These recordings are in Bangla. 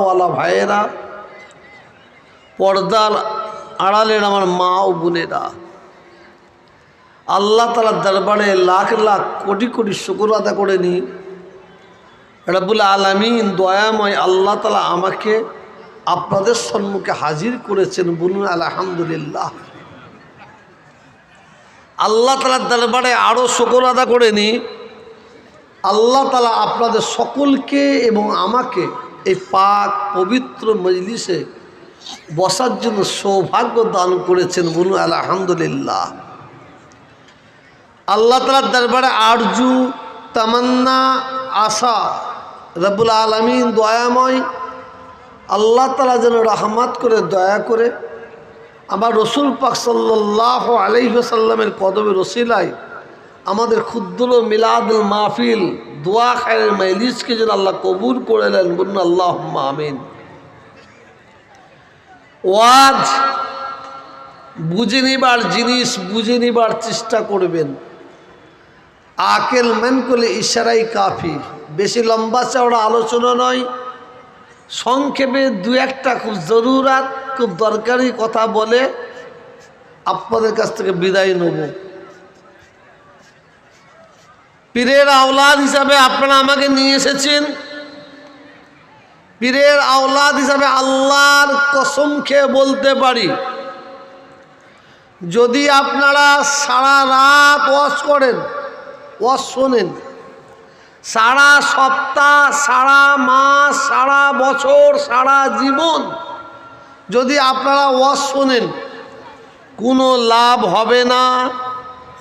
ওয়ালা ভাইয়েরা, পর্দার আড়ালের আমার মা ও বোনেরা, আল্লাহ তালার দরবারে লাখ লাখ কোটি কোটি শুকুর আদা করে নি। রবুল আলমিন দয়াময় আল্লাহ তালা আমাকে আপনাদের সম্মুখে হাজির করেছেন বলুন আলহামদুলিল্লাহ। আল্লাহ তালার দরবারে আরও শুকুর আদা করে নি। আল্লাহ তালা আপনাদের সকলকে এবং আমাকে এই পাক পবিত্র মজলিসে বসার জন্য সৌভাগ্য দান করেছেন বলুন, আলহামদুলিল্লাহ। আল্লাহ তালার দরবারে আরজু, তামান্না, আশা, রব্বুল আলমিন, দয়াময়। আল্লাহ তালা যেন রহমাত করে, দয়া করে আমার রসুল পাক সাল্লাহ আলহিসাল্লামের কদমে রসিলায় আমাদের ক্ষুদ্র মিলাদুল মাহফিল দোয়া খায়ের মাইলিসকে যেন আল্লাহ কবুল করে নেন, বলুন আল্লাহ আমিন। ওয়াজ বুঝে নিবার জিনিস, বুঝে নিবার চেষ্টা করবেন। আকেল মেন করলে ইশারাই কাফি বেশি লম্বা চওড়া আলোচনা নয়। সংক্ষেপে দু একটা খুব জরুরাত, খুব দরকারি কথা বলে আপনাদের কাছ থেকে বিদায় নেব। পীরের আওলাদ হিসাবে আপনারা আমাকে নিয়ে এসেছেন। পীরের আওলাদ হিসাবে আল্লাহর কসম খেয়ে বলতে পারি, যদি আপনারা সারা রাত ওয়াশ করেন ওয়াশ শোনেন, সারা সপ্তাহ, সারা মাস, সারা বছর, সারা জীবন যদি আপনারা ওয়াশ শোনেন, কোনো লাভ হবে না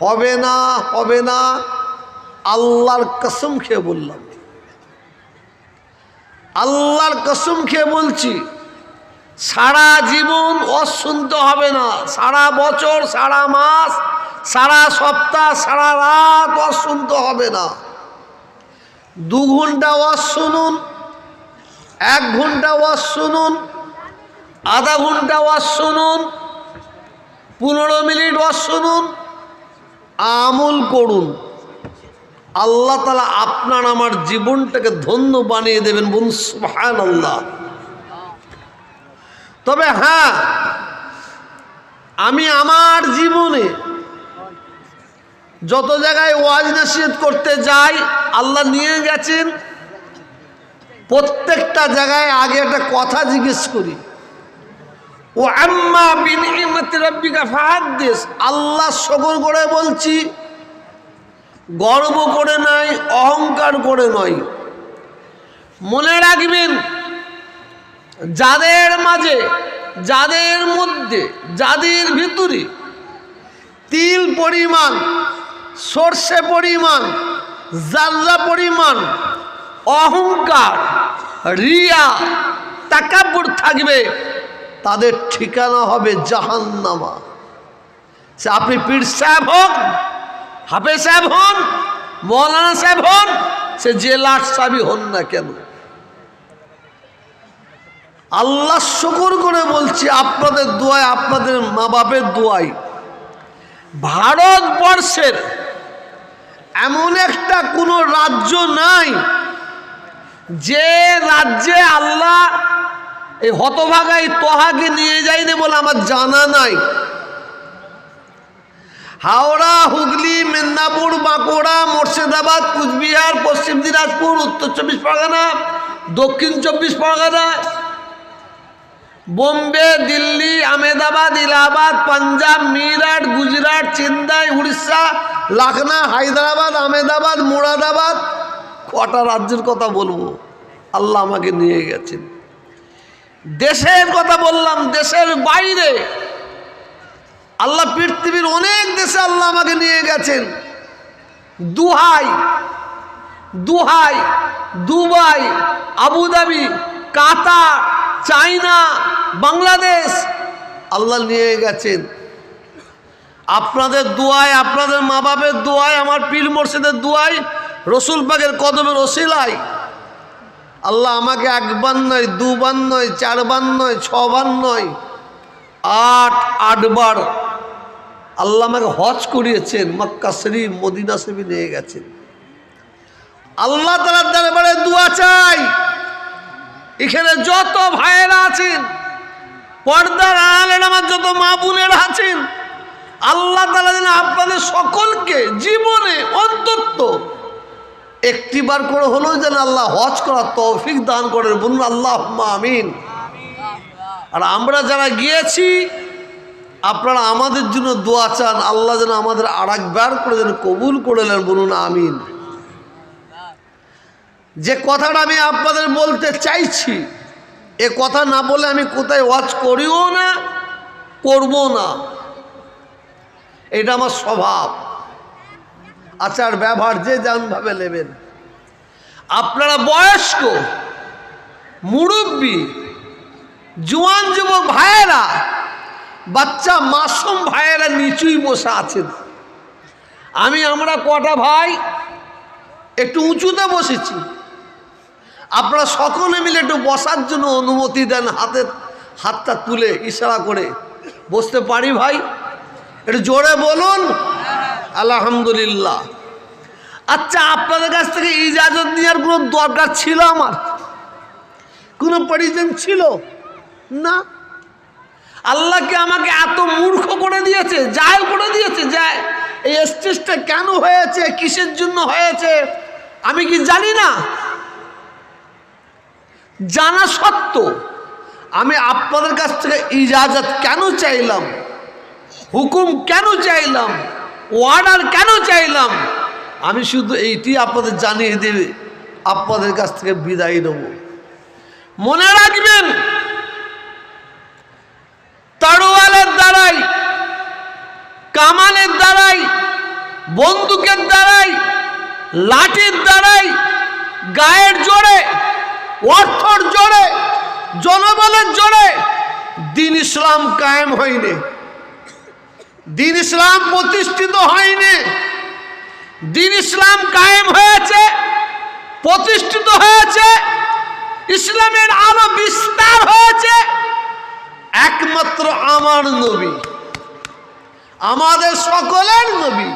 হবে না হবে না। আল্লাহর কসম খেয়ে বললাম। আল্লাহর কসম খেয়ে বলছি, সারা জীবন অশুনতে হবে না, সারা বছর, সারা মাস, সারা সপ্তাহ, সারা রাত অশুনতে হবে না। দু ঘণ্টা ওয়াজ শুনুন, এক ঘণ্টা ওয়াজ শুনুন, আধা ঘণ্টা ওয়াজ শুনুন, পনেরো মিনিট ওয়াজ শুনুন, আমল করুন। আল্লাহ তালা আপনার আমার জীবনটাকে ধন্য বানিয়ে দেবেন বোন সুহান আল্লাহ তবে হ্যাঁ আমি আমার জীবনে যত জায়গায় ওয়াজ নাসিহত করতে যাই, আল্লাহ নিয়ে গেছেন। প্রত্যেকটা জায়গায় আগে একটা কথা জিজ্ঞেস করি। ও আম্মা বিন ফাহাদ্দিস। আল্লাহ শকর করে বলছি গর্ব করে নয় অহংকার করে নয় মনে রাখবেন, যাদের মাঝে, যাদের মধ্যে, যাদের ভিতরে তিল পরিমাণ, সর্ষে পরিমাণ, জাল্লা পরিমাণ, অহংকার, রিয়া তাকাব্বর থাকবে, তাদের ঠিকানা হবে জাহান্নামা। সে আপনি পীর সাহেব হোক হাফেজ সাহেব হন, মৌলানা সাহেব হন, সে যে লাট সাবি হন না কেন? আল্লাহ শকর করে বলছি, আপনাদের দোয়ায় আপনাদের মা বাপের দোয়াই। ভারতবর্ষের এমন একটা কোনো রাজ্য নাই, যে রাজ্যে আল্লাহ এই হতভাগাই তোহাকে নিয়ে যায়নি বলে আমার জানা নাই। হাওড়া, হুগলি, মেদিনীপুর, বাঁকুড়া, মুর্শিদাবাদ, কুচবিহার, পশ্চিম দিনাজপুর, উত্তর চব্বিশ পরগনা, দক্ষিণ চব্বিশ পরগনা, বোম্বে, দিল্লি আমেদাবাদ ইলাহাবাদ পাঞ্জাব, মিরাট, গুজরাট, চেন্নাই, উড়িষ্যা লাখনা হায়দ্রাবাদ আমেদাবাদ মুরাদাবাদ। কটা রাজ্যের কথা বলব? আল্লাহ আমাকে নিয়ে গেছেন। দেশের কথা বললাম, দেশের বাইরে। আল্লাহ পৃথিবীর অনেক দেশে আল্লাহ আমাকে নিয়ে গেছেন। দুহাই দুহাই, Dubai, Abu Dhabi, Qatar China Bangladesh আল্লাহ নিয়ে গেছেন। আপনাদের দোয়ায়, আপনাদের মা বাপের দোয়ায়, আমার পীর মোর্শেদের দোয়ায়, রসুল পাকের কদমের রসিলাই আল্লাহ আমাকে একবার নয়, দুবার নয়, চারবার নয়, ছবার নয়, আট, আটবার আল্লাহ আমাকে হজ করিয়েছেন মক্কা শরীফ মদিনা শরীফ নিয়ে গেছেন। আল্লাহ তালার দরবারে দোয়া চাই। এখানে যত ভাইয়েরা আছেন পর্দার আড়ালের আমার যত মা বোনেরা আছেন আল্লাহ তালা যেন আপনাদের সকলকে জীবনে অন্তত একটিবার করে হলেও যেন আল্লাহ হজ করার তৌফিক দান করেন। বলুন আল্লাহ আমিন। আর আমরা যারা গিয়েছি আপনারা আমাদের জন্য দোয়া চান, আল্লাহ যেন আমাদের আর একবার করে যেন কবুল করে নেন, বলুন আমিন। যে কথাটা আমি আপনাদের বলতে চাইছি, এ কথা না বলে আমি কোথায় ওয়াচ করিও না, করব না। এটা আমার স্বভাব। আচার ব্যবহার যে যেমনভাবে নেবেন। আপনারা বয়স্ক, মুরব্বী, জোয়ান যুবক ভাইয়েরা বাচ্চা মাসুম ভাইয়েরা নিচুই বসে আছেন। আমি আমরা কটা ভাই একটু উঁচুতে বসেছি। আপনারা সকলে মিলে একটু বসার জন্য অনুমতি দেন, হাতে হাতটা তুলে ইশারা করে। বসতে পারি ভাই? একটু জোরে বলুন। আলহামদুলিল্লাহ। আচ্ছা আপনাদের কাছ থেকে ইজাজত নেওয়ার কোনো দরকার ছিল আমার? কোনো পরিজন ছিল? না? আল্লাহকে আমাকে এত মূর্খ করে দিয়েছে জাহেল করে দিয়েছে যায় এই স্টেজটা কেন হয়েছে, কিসের জন্য হয়েছে? আমি কি জানি না? জানা সত্ত্বেও আমি আপনাদের কাছ থেকে ইজাজত কেন চাইলাম? হুকুম কেন চাইলাম? ওয়ার্ডার কেন চাইলাম? আমি শুধু এইটি আপনাদের জানিয়ে দেবে, আপনাদের কাছ থেকে বিদায় নেব। মনে রাখবেন তাড়োয়ালের দ্বারাই কামানের দ্বারাই, বন্দুকের দ্বারাই, লাঠির দ্বারাই, গায়ের জোরে, অর্থর জোরে, জনবলের জোরে দিন ইসলাম কায়েম হয়নি। দিন ইসলাম প্রতিষ্ঠিত হয়নি। দিন ইসলাম কায়েম হয়েছে, প্রতিষ্ঠিত হয়েছে, ইসলামের আরও বিস্তার হয়েছে। একমাত্র আমার নবী। আমাদের সকলের নবী।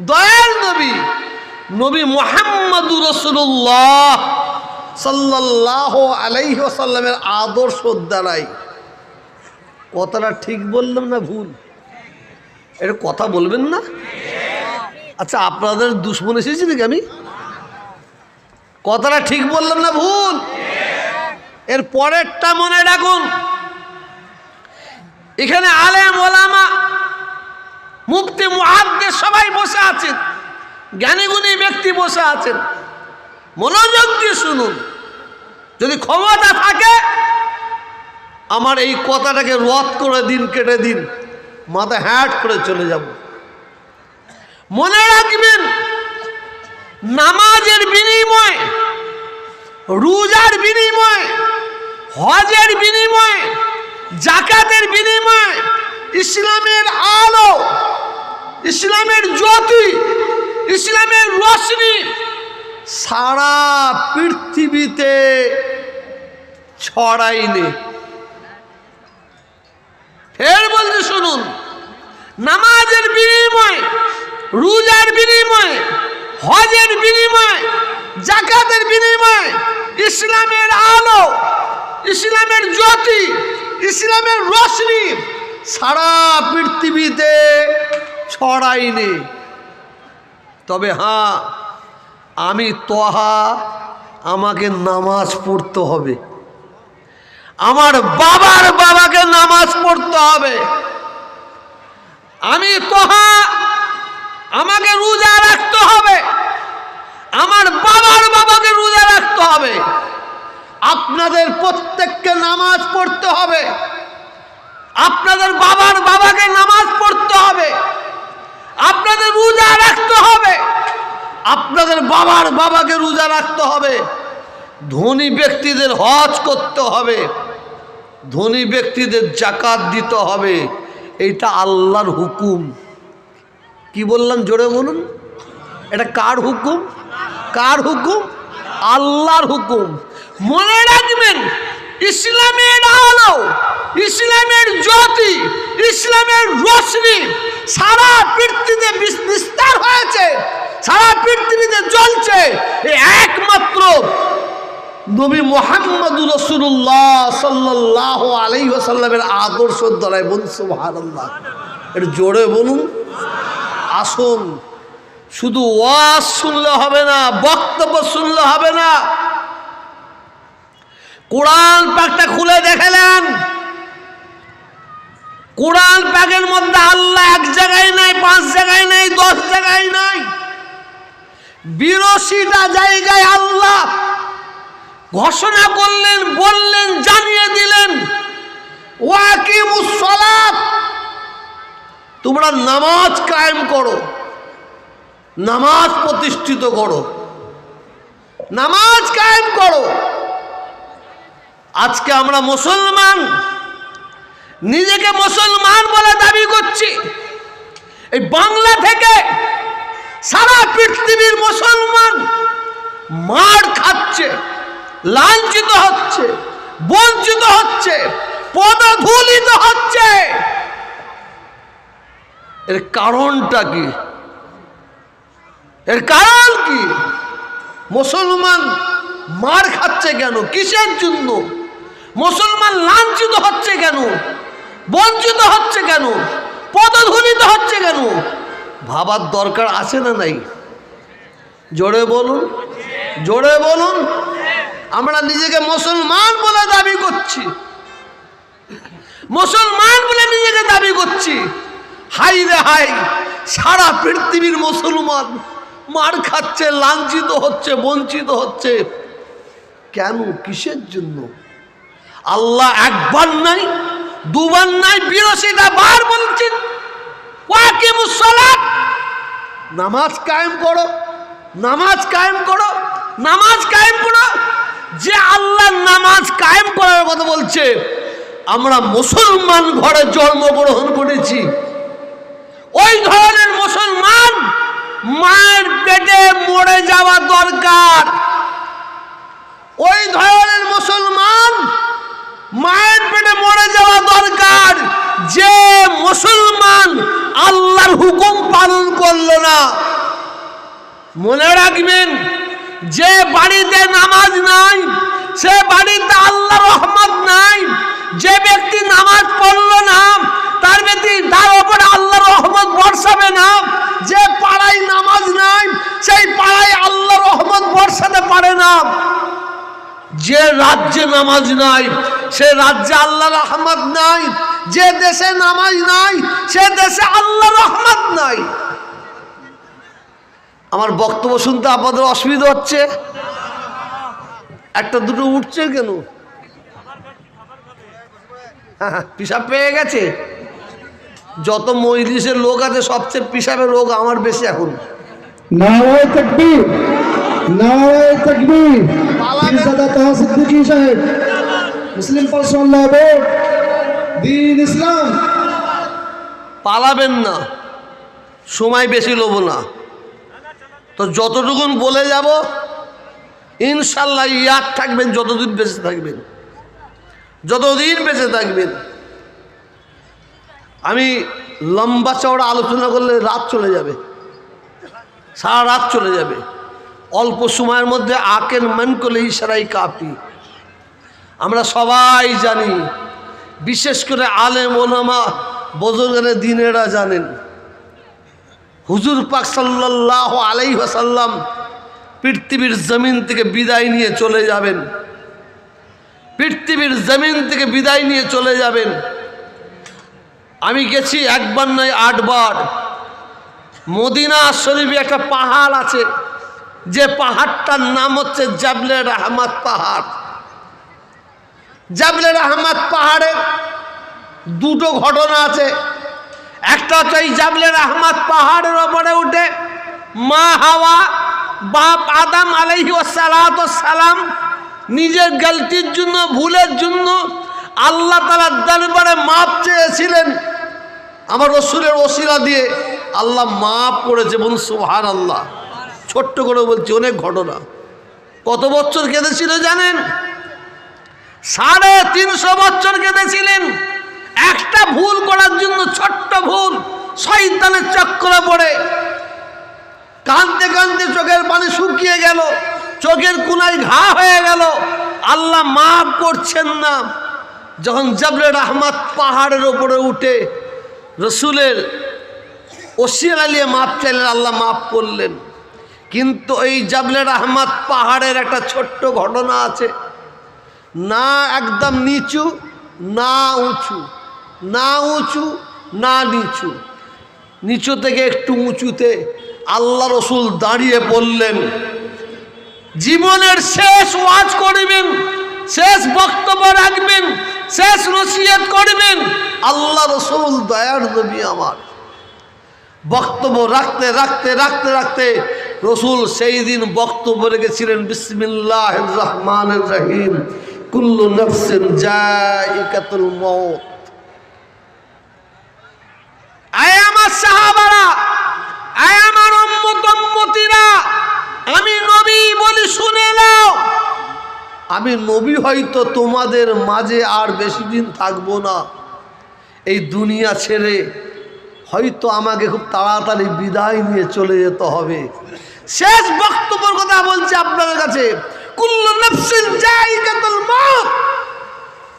দয়ার নবী। নবী মোহাম্মদুর রসুল্লাহ সাল্লাহ আলাইহি সাল্লামের আদর্শ দ্বারাই কথাটা ঠিক বললাম না ভুল? এটা কথা বলবেন না? আচ্ছা আপনাদের দুশ্মন এসেছি নাকি আমি? কথাটা ঠিক বললাম না ভুল? এর পরেরটা মনে রাখুন। এখানে আলেম, ওলামা মুক্তি মুহাদ্দের সবাই বসে আছেন। জ্ঞানীগুণী ব্যক্তি বসে আছেন। মনোযোগ দিয়ে শুনুন। যদি ক্ষমতা থাকে, আমার এই কথাটাকে রদ করে দিন, কেটে দিন। মাথা হ্যাট করে চলে যাব। মনে রাখবেন, নামাজের বিনিময়, রোজার বিনিময়, হজের বিনিময় জাকাতের বিনিময় ইসলামের আলো, ইসলামের জ্যোতি, ইসলামের রশ্মি সারা পৃথিবীতে ছড়াইনি ফের বলতে শুনুন, নামাজের বিনিময়, রোজার বিনিময়, হজের বিনিময়, জাকাতের বিনিময় ইসলামের আলো, ইসলামের জ্যোতি ইসলামের রশ্মি সারা পৃথিবীতে ছড়াইনি তবে হ্যাঁ আমি তহা, আমাকে নামাজ পড়তে হবে। আমার বাবার বাবাকে নামাজ পড়তে হবে। আমি তোহা, আমাকে রোজা রাখতে হবে। আমার বাবার বাবাকে রোজা রাখতে হবে। আপনাদের প্রত্যেককে নামাজ পড়তে হবে। আপনাদের বাবার বাবাকে নামাজ পড়তে হবে। আপনাদের রোজা রাখতে হবে। আপনাদের বাবার বাবাকে রোজা রাখতে হবে। ধনী ব্যক্তিদের হজ করতে হবে। ধনী ব্যক্তিদের জাকাত দিতে হবে। এইটা আল্লাহর হুকুম। কি বললাম জোরে বলুন? এটা কার হুকুম? কার হুকুম? আল্লাহর হুকুম। মনে রাখবেন ইসলামের আলো, ইসলামের জ্যোতি, ইসলামের রশ্মি সারা পৃথিবীতে বিস- বিস্তার হয়েছে, সারা পৃথিবীতে জ্বলছে। একমাত্র নবী মোহাম্মদ রসুল্লাহ সাল্লাহ আলাই সাল্লামের আদর্শ দ্বারায় বলুন, সুবহানাল্লাহ। একটু জোরে বলুন। আসুন। শুধু ওয়াজ শুনলে হবে না, বক্তব্য শুনলে হবে না। কোরআন পাকটা খুলে দেখালেন। কোরআন পাকের মধ্যে আল্লাহ এক জায়গায় নাই, পাঁচ জায়গায় নাই, দশ জায়গায় নাই। বিরশিটা জায়গায় আল্লাহ ঘোষণা করলেন, বললেন, জানিয়ে দিলেন তোমরা নামাজ কায়েম করো, নামাজ প্রতিষ্ঠিত করো, নামাজ কায়েম করো। আজকে আমরা মুসলমান। নিজেকে মুসলমান বলে দাবি করছি। এই বাংলা থেকে সারা পৃথিবীর মুসলমান মার খাচ্ছে, লাঞ্ছিত হচ্ছে, বঞ্চিত হচ্ছে, পদধূলিত হচ্ছে। এর কারণটা কি? এর কারণ কি? মুসলমান মার খাচ্ছে কেন? কিসের জন্য? মুসলমান লাঞ্ছিত হচ্ছে কেন? বঞ্চিত হচ্ছে কেন? পদধূলিত হচ্ছে কেন? ভাবার দরকার আছে না নাই? জোরে বলুন জোরে বলুন। আমরা নিজেকে মুসলমান বলে দাবি করছি। মুসলমান বলে নিজেকে দাবি করছি। হাই রে হাই সারা পৃথিবীর মুসলমান মার খাচ্ছে, লাঞ্ছিত হচ্ছে, বঞ্চিত হচ্ছে। কেন? কিসের জন্য? আল্লাহ একবার নাই, দুবার নাই বিরশিটা বার বলছেন। নামাজ কায়েম করো, নামাজ কায়েম করো, নামাজ কায়েম করো। যে আল্লাহ নামাজ কায়েম করার কথা বলছে, আমরা মুসলমান ঘরে জন্মগ্রহণ করেছি। ওই ধরনের মুসলমান মায়ের পেটে মরে যাওয়া দরকার। ওই ধরনের মুসলমান মায়ের পেটে মরে যাওয়া দরকার। যে মুসলমান আল্লাহর হুকুম পালন করল না, মনে রাখবেন, যে বাড়িতে নামাজ নাই, সে বাড়িতে আল্লাহ রহমত নাই, যে ব্যক্তি নামাজ পড়ল না, তার ব্যক্তি তার ওপরে আল্লাহ রহমত বর্ষাবে না। যে পাড়ায় নামাজ নাই, সেই পাড়ায় আল্লাহ রহমত বর্ষাতে পারে না। যে রাজ্যে নামাজ নাই, সে রাজ্যে আল্লাহ রহমত নাই, যে দেশে নামাজ নাই, সে দেশে আল্লাহ রহমত নাই। আমার বক্তব্য শুনতে আপনাদের অসুবিধা হচ্ছে? একটা দুটো উঠছে কেন? পিসাব পেয়ে গেছে? যত মজলিসের লোক আছে, সবচেয়ে পিসাবের রোগ আমার বেশি এখন। তকবীর। নারায় তকবীর। পীরজাদা তাহা সিদ্দিকী সাহেব? মুসলিম পার্সোনাল বোর্ড দিন ইসলাম। পালাবেন না। সময় বেশি লোব না। তো যতটুকুন বলে যাব ইনশাল্লাহ ইয়াদ থাকবেন যতদিন বেঁচে থাকবেন। যতদিন বেঁচে থাকবেন। আমি লম্বা চওড়া আলোচনা করলে রাত চলে যাবে। সারা রাত চলে যাবে। অল্প সময়ের মধ্যে আকের মান করলে ইশারাই কাপি আমরা সবাই জানি, বিশেষ করে আলেম ওলামা বজরগানে দিনেরা জানেন, হুজুর পাক সাল্লাহ আলাই সাল্লাম পৃথিবীর জমিন থেকে বিদায় নিয়ে চলে যাবেন। পৃথিবীর জমিন থেকে বিদায় নিয়ে চলে যাবেন। আমি গেছি একবার নয়, আটবার। মদিনা শরীফে একটা পাহাড় আছে। যে পাহাড়টার নাম হচ্ছে জাবলে রহমত পাহাড়। জাবলে রহমত পাহাড়ের দুটো ঘটনা আছে। একটা হচ্ছে এই জাবলে রহমত পাহাড়ের ওপরে উঠে মা হাওয়া, বাপ আদাম আলহি সালাম নিজের গলতির জন্য, ভুলের জন্য আল্লাহ তালার দরবারে মাপ চেয়েছিলেন। আমার রসুলের ওসিলা দিয়ে আল্লাহ মাপ করেছে বলুন সুহান আল্লাহ ছোট্ট করে বলছি, অনেক ঘটনা। কত বছর কেঁদেছিল জানেন? সাড়ে তিনশো বছর কেঁদেছিলেন। একটা ভুল করার জন্য ছোট্ট ভুল, শয়তানের চক্করে পড়ে। কাঁদতে কাঁদতে চোখের পানি শুকিয়ে গেল, চোখের কোনায় ঘা হয়ে গেল। আল্লাহ মাফ করছেন না। যখন জাবরের আহমদ পাহাড়ের ওপরে উঠে রসুলের ওসির আলিয়ে মাপ চাইলেন, আল্লাহ মাফ করলেন। কিন্তু এই জাবলের আহমদ পাহাড়ের একটা ছোট্ট ঘটনা আছে। না একদম নিচু, না উঁচু। না উঁচু, না নিচু। নিচু থেকে একটু উঁচুতে আল্লাহ রসুল দাঁড়িয়ে পড়লেন জীবনের শেষ ওয়াজ করবেন, শেষ বক্তব্য রাখবেন, শেষ নসিহত করবেন। আল্লাহ রসুল দয়ার নবী আমার। বক্তব্য রাখতে রাখতে রাখতে রাখতে রসুল সেই দিন বক্তব্য রেখেছিলেন বিসমিল্লাহ রহমান রহিম, কুল্লু নফসিন আমার আয় আমার আমি নবী নাও। আমি নবী হয়তো তোমাদের মাঝে আর বেশি দিন থাকব না। এই দুনিয়া ছেড়ে হয়তো আমাকে খুব তাড়াতাড়ি বিদায় নিয়ে চলে যেতে হবে। শেষ বক্তব্যের কথা বলছি আপনাদের কাছে।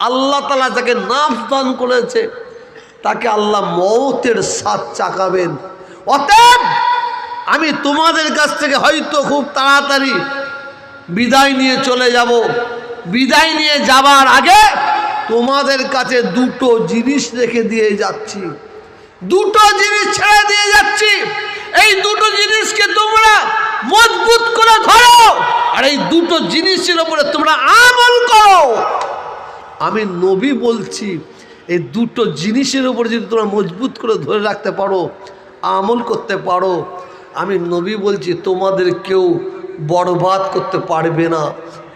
আল্লাহ তালা যাকে নাফ দান করেছে, তাকে আল্লাহ মৌতের সাথ চাকাবেন। অতএব আমি তোমাদের কাছ থেকে হয়তো খুব তাড়াতাড়ি বিদায় নিয়ে চলে যাব। বিদায় নিয়ে যাবার আগে তোমাদের কাছে দুটো জিনিস রেখে দিয়ে যাচ্ছি। দুটো জিনিস ছেড়ে দিয়ে যাচ্ছি। এই দুটো জিনিসকে তোমরা মজবুত করে ধরো আর এই দুটো জিনিসের উপরে তোমরা আমল করো। আমি নবী বলছি, এই দুটো জিনিসের উপর যদি তোমরা মজবুত করে ধরে রাখতে পারো, আমল করতে পারো, আমি নবী বলছি, তোমাদের কেউ বরবাদ করতে পারবে না,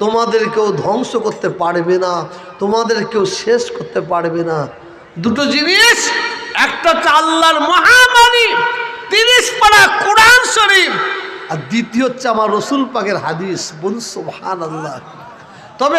তোমাদের কেউ ধ্বংস করতে পারবে না, তোমাদের কেউ শেষ করতে পারবে না। দুটো জিনিস একটা হচ্ছে আল্লাহর মহামারী, তিরিশ পাড়া কোরআন শরীফ। আর দ্বিতীয় হচ্ছে আমার রসুল পাকের হাদিস, বলুন সোহান আল্লাহ তবে